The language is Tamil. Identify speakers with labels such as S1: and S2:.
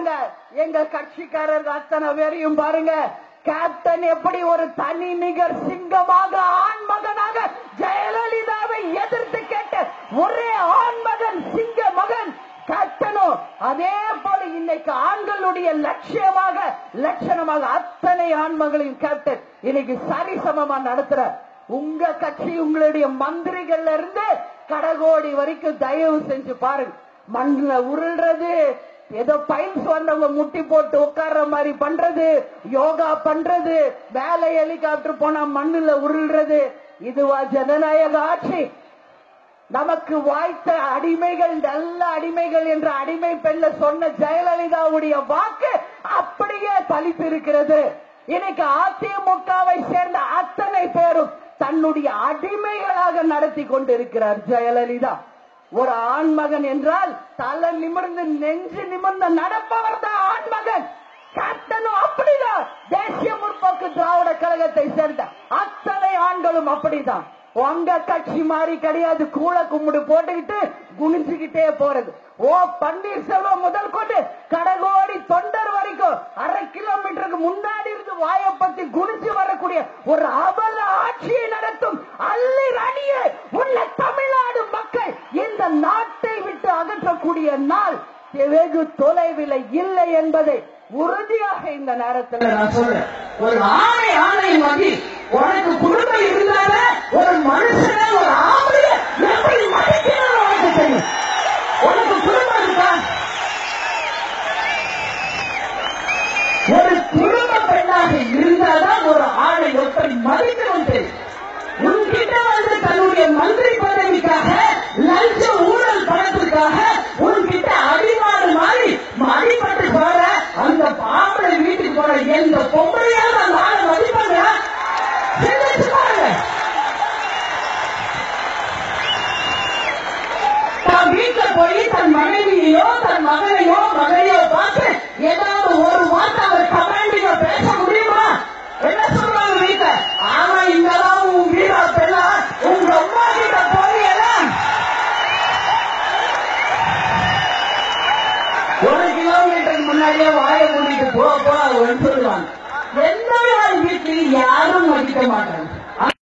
S1: பாருங்க. எங்க கட்சிக்காரர்கள் அத்தனை பேரையும் பாருங்க. கேப்டன் எப்படி ஒரு தனி நிகர் சிங்கமாக ஆண்மகனாக ஜெயலலிதாவை எதிர்த்து கேட்ட ஒரே ஆண்மகன் சிங்க மகன் கேப்டனும் அதே போல இன்னைக்கு ஆண்களுடைய லட்சியமாக லட்சணமாக அத்தனை ஆண்மகளையும் கேப்டன் இன்னைக்கு சரிசமமா நடத்துற உங்க கட்சி உங்களுடைய மந்திரிகள்ல இருந்து கடகோடி வரைக்கும் தயவு செஞ்சு பாருங்க. மண்ணில் உருள்றது ஏதோ பைல்ஸ் வந்தவங்க முட்டி போட்டு உட்கார்ற மாதிரி பண்றது யோகா பண்றது வேலை ஹெலிகாப்டர் போனா மண்ணுல உருள்றது. இதுவா ஜனநாயக ஆட்சி. நமக்கு வாய்த்த அடிமைகள் நல்ல அடிமைகள் என்ற அடிமை பெண்ண சொன்ன ஜெயலலிதாவுடைய வாக்கு அப்படியே பலித்து இருக்கிறது இன்னைக்கு அதிமுகவை சேர்ந்த அத்தனை பேரும் தன்னுடைய அடிமைகளாக நடத்தி கொண்டிருக்கிறார் ஜெயலலிதா. ஒரு ஆண்மகன் என்றால் தலை நிமிர்ந்து நெஞ்சு நிமிர்ந்து நடப்பவர் தான் ஆண்மகன். கேப்டனும் அப்படிதான். தேசிய முற்போக்கு திராவிட கழகத்தை சேர்ந்த அத்தனை ஆண்களும் அப்படிதான். உங்க கட்சி மாதிரி கிடையாது. கூழ கும்பிடு போட்டுக்கிட்டு குனிஞ்சுக்கிட்டே போறது. ஓ பன்னீர்செல்வம் முதல் கொண்டு கடகோடி தொண்டர் வரைக்கும் அரை கிலோமீட்டருக்கு முன்னாடி இருந்து வாயை பத்தி குனிஞ்சு வரக்கூடிய ஒரு அவல ஆட்சியை நட அகற்றக்கூடிய நாள் வெகு தொலைவில் இல்லை என்பதை உறுதியாக இந்த நேரத்தில் நான் சொல்றேன். ஒரு ஆணை ஆணை மதி உனக்கு குடும்பம் இருந்தால ஒரு மனுஷன ஒரு ஆம்பளைய எப்படி மதிக்கணும் உனக்கு தெரியும்? உனக்கு குடும்பம் இருக்கா? ஒரு குடும்ப பெண்ணாக இருந்தால்தான் ஒரு ஆணை எப்படி மதிக்கணும் தெரியும்? உன்கிட்ட வந்து தன்னுடைய மந்திரி பதவிக்காக லஞ்சம் எந்த பொம்பளையாவது அந்த ஆளை மதிப்பாங்க. சிந்திச்சு பாருங்க. தான் வீட்டுல போய் தன் மனைவியோ தன் மகனையோ மகனையோ பார்த்து ஏதாவது ஒரு வார்த்தை அவர் கமாண்டிங்க பேச முடியுமா? என்ன சொல்றாங்க வீட்டுல? ஆனா இங்கதான் உன் வீடா பெண்ணா? உங்க அம்மா கிட்ட போறியெல்லாம் ஒரு கிலோமீட்டருக்கு முன்னாடியே வாயை மூடிட்டு போ போ ಯಾರು ಮಡಿಕೆ ಮಾಡಲ್ಲ